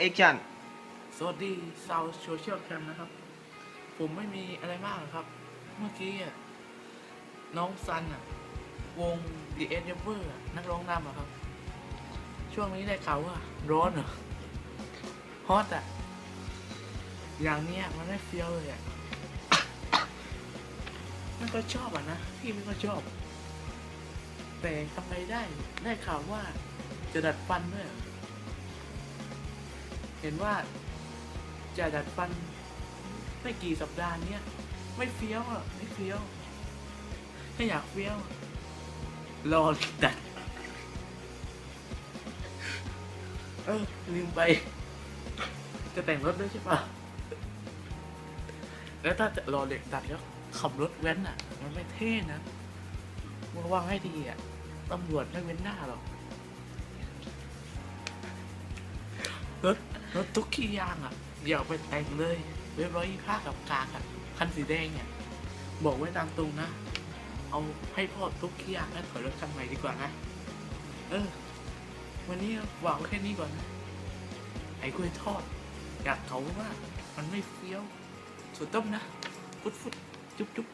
แอคชั่นสวัสดีชาวโซเชียลแคมนะครับ ผมไม่มีอะไรมากหรอกครับ เมื่อกี้อะน้องซันอะวง The e d e v e r นักร้องนำอะครับ ช่วงนี้ได้ข่าวว่า ร้อนเหรอฮอตอะอย่างเนี้ยมันไม่เฟี้ยวเลยอะไม่ก็ชอบอะนะ พี่ไม่ก็ชอบ แต่ทำไมได้ได้ข่าวว่าจะดัดฟันด้วยเหรอ เห็นว่าจะดัดฟันไม่กี่สัปดาห์เนี้ยไม่เฟี้ยวอะไม่เฟี้ยวถ้าอยากเฟี้ยวรอดัดเออลืมไป จะแต่งรถด้วยใช่ปะแล้วถ้าจะรอเด็กดัดแล้วขับรถแว้นอะ มันไม่เท่นะระวังให้ดีอะตำรวจไม่เว้นหน้าหรอกรถ รถทุกขี้ยางอะอย่าเอาไปแต่งเลยเว็บร้อยยี่ห้ากับกากอะคันสีแดงเนี่ย บอกไว้ตามตรงนะ เอาให้พ่อทุกขี้ยางแล้วถอยรถคันใหม่ดีกว่านะ เออ วันนี้หวังแค่นี้ก่อนนะ ไอ้กล้วยทอด อยากเขาว่า มันไม่เฟี้ยวสุดต้มนะ ฟุดฟุดจุ๊บจุ๊บ